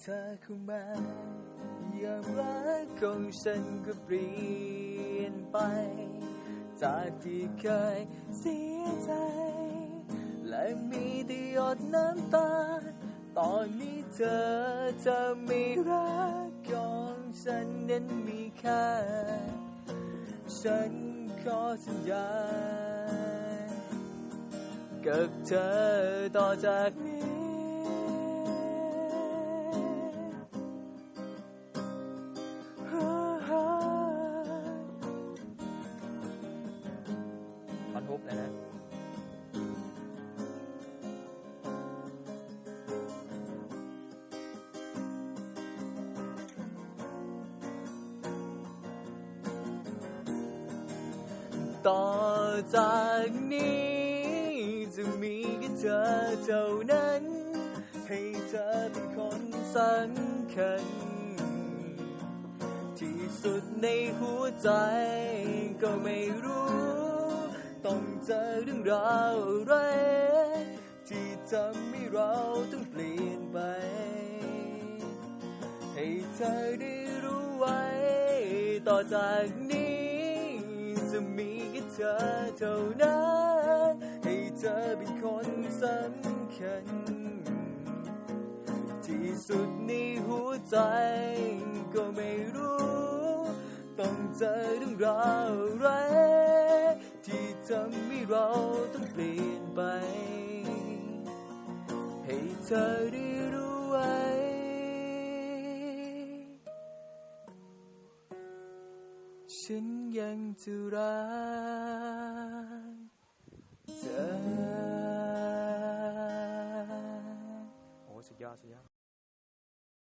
เธอเข้ามายามรักของฉันก็เปลี่ยนไป จากที่เคยเสียใจ และมีแต่หยดน้ำตา ตอนนี้เธอจะไม่รักของฉันนั้นมีค่า ฉันขอสัญญากับเธอต่อจากนี้ ทุบเลยนะต่อจากนี้จะมีแค่เธอเท่านั้น ให้เธอเป็นคนสำคัญ ที่สุดในหัวใจก็ไม่รู้ ต้องเจอเรื่องราวอะไรที่ทำให้เราต้องเปลี่ยนไป ให้เธอได้รู้ไว้ ต่อจากนี้ จะมีแค่เธอเท่านั้น ให้เธอเป็นคนสำคัญ ที่สุดในหัวใจก็ไม่รู้ ต้องเจอเรื่องราวอะไร ที่ทำให้เราต้องเปลี่ยนไป ให้เธอได้รู้ไว้ฉันยังจะรักเธอโอ้สุดยอดสุดยอด